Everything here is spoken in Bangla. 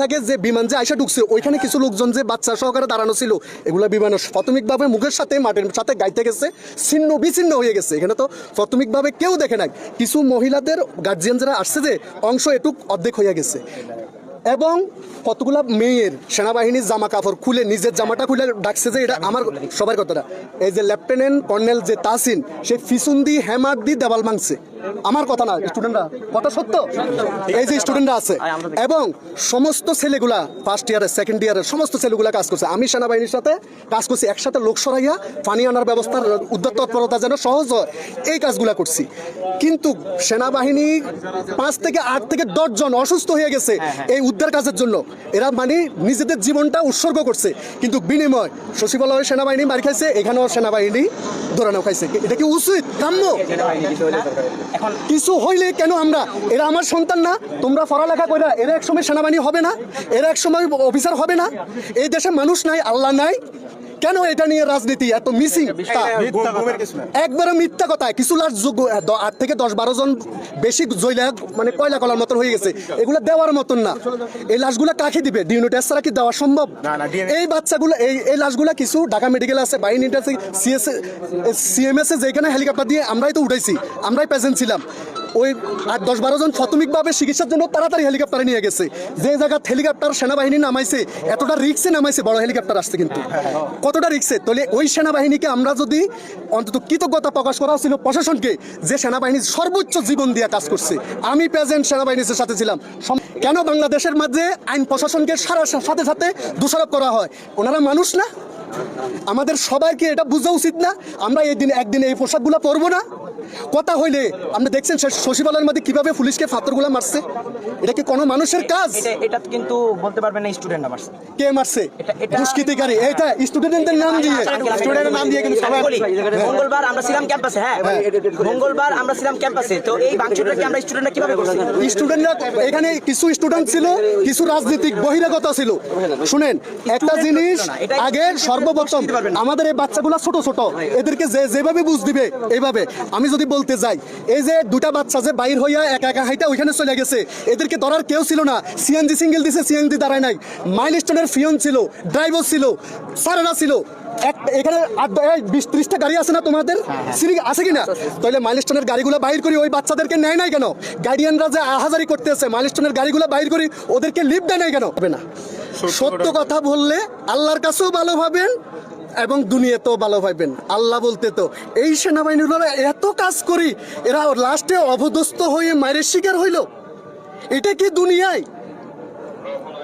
থেকে যে বিমান যে আইসা ঢুকছে, ওইখানে কিছু লোকজন যে বাচ্চা সহকারে দাঁড়ানো ছিল, এগুলা বিমানের প্রাথমিকভাবে মুখের সাথে, মাটির সাথে গাইতে গেছে, ছিন্ন বিচ্ছিন্ন হয়ে গেছে। এখানে তো প্রাথমিকভাবে কেউ দেখে নাই। কিছু মহিলাদের গার্জিয়ান যারা আসছে যে, অংশ এটুক অর্ধেক হয়ে গেছে। এবং কতগুলা মেয়ের সেনাবাহিনীর জামা কাপড় খুলে, নিজের জামাটা খুলে ডাকছে যে, এটা আমার সবার কথাটা। এই যে লেফটেন্যান্ট কর্নেল যে তাসিন সে ফিসুন্দি হ্যামার দি দেওয়াল ভাঙছে। আমার কথা না স্টুডেন্টরা কথা সত্য? এই যে স্টুডেন্টরা আছে। এবং সমস্ত ছেলেগুলা ফার্স্ট ইয়ারের সেকেন্ড ইয়ারের সমস্ত ছেলেগুলা কাজ করছে। আমি সেনাবাহিনীর সাথে কাজ করছি একসাথে লোক সরাইয়া পানি আনার ব্যবস্থার উদ্যোগ তৎপরতা যেন সহজ হয় এই কাজগুলা করছি। কিন্তু সেনাবাহিনী পাঁচ থেকে আট থেকে দশ জন অসুস্থ হয়ে গেছে এই উদ্ধার কাজের জন্য। এরা মানে নিজেদের জীবনটা উৎসর্গ করছে। কিন্তু বিনিময় সচিবালয় সেনাবাহিনী মার খাইছে এখানেও সেনাবাহিনী ধরানো খাইছে। এটা কি উচিত? কাম্য? কিছু হইলে কেন আমরা? এরা আমার সন্তান না। তোমরা পড়ালেখা কইরা, এরা একসময় সেনাবাহিনী হবে না। এরা একসময় অফিসার হবে না। এই দেশে মানুষ নাই, আল্লাহ নাই। কেন এটা নিয়ে রাজনীতি এত মিসিং একবারে মিথ্যা কথা। কিছু লাশ যোগ্য আট থেকে দশ বারো জন বেশি জইলা মানে কয়লা কলার মতন হয়ে গেছে। এগুলো দেওয়ার মতন না। এই লাশগুলা কাকে দিবে? ডিউনো টেস্ট ছাড়া কি দেওয়া সম্ভব? এই বাচ্চাগুলো এই এই লাশগুলা কিছু ঢাকা মেডিকেল আছে বাহিনী আছে সিএস সিএমএস এ যেখানে হেলিকপ্টার দিয়ে আমরাই তো উঠাইছি আমরাই প্রেজেন্ট ছিলাম। ওই আট দশ বারো জন প্রাথমিকভাবে চিকিৎসার জন্য তাড়াতাড়ি হেলিকপ্টারে নিয়ে গেছে। যে জায়গা হেলিকপ্টার সেনাবাহিনী নামাইছে, এতটা রিক্সে নামাইছে, বড় হেলিকপ্টার আসছে কিন্তু। কতটা রিক্সে তাহলে ওই সেনাবাহিনীকে আমরা যদি অন্তত কৃতজ্ঞতা প্রকাশ করা ছিল প্রশাসনকে যে সেনাবাহিনী সর্বোচ্চ জীবন দিয়ে কাজ করছে। আমি প্রেজেন্ট সেনাবাহিনীর সাথে ছিলাম। কেন বাংলাদেশের মাঝে আইন প্রশাসনকে সারা সাথে সাথে দোষারোপ করা হয়? ওনারা মানুষ না। আমাদের সবাইকে এটা বোঝা উচিত না। আমরা এই দিন একদিন এই পোশাকগুলো পরবো না। কথা হইলে আপনি দেখছেন সচিবালয়ের মধ্যে কীভাবে পুলিশকে ফাতরগুলো মারছে? এটা কি কোনো মানুষের কাজ? এটা কিন্তু বলতে পারবেন না স্টুডেন্ট আমার কে মারছে? দুষ্কৃতিকারী এটা স্টুডেন্টদের নাম দিয়ে। স্টুডেন্টের নাম দিয়ে কিন্তু সবাই বলি, মঙ্গলবার আমরা ছিলাম ক্যাম্পাসে হ্যাঁ? মঙ্গলবার আমরা ছিলাম ক্যাম্পাসে তো এই ভাঙচুরটা কি আমরা স্টুডেন্টরা কীভাবে করছি? স্টুডেন্টরা এখানে কিছু স্টুডেন্ট ছিল কিছু রাজনৈতিক বহিরাগত ছিল। শুনেন একটা জিনিস আগে সর্বপ্রথম আমাদের এই বাচ্চাগুলো ছোট ছোট এদেরকে যে যেভাবে বুঝ দিবে এইভাবে। আমি যদি বলতে যাই এই যে দুটা বাচ্চা যে বাইর হইয়া একা একা হাইটা ওইখানে চলে গেছে এদেরকে ধরার কেউ ছিল না। সিএনজি সিঙ্গেল দিছে সিএনজি দাঁড়ায় নাই। মাইল স্টোনের ফিয়ন ছিল ড্রাইভার ছিল সারারা ছিল। এখানে বিশ ত্রিশটা গাড়ি আছে না তোমাদের? সিরি আছে কিনা? তাহলে মাইলস্টোনের গাড়িগুলো বাইর করি ওই বাচ্চাদেরকে নেয় নাই কেন? গার্ডিয়ানরা যে আহাজারি করতে আছে মাইলস্টোনের গাড়িগুলো বাইর করি ওদেরকে লিফট দেয় নাই কেন? হবে না। সত্য কথা বললে আল্লাহর কাছেও ভালো ভাবেন এবং দুনিয়াতেও ভালো পাইবেন। আল্লাহ বলতে তো, এই সেনাবাহিনীগুলো এত কাজ করি, এরা লাস্টে অবদস্ত হয়ে মায়ের শিকার হইল। এটা কি দুনিয়ায়?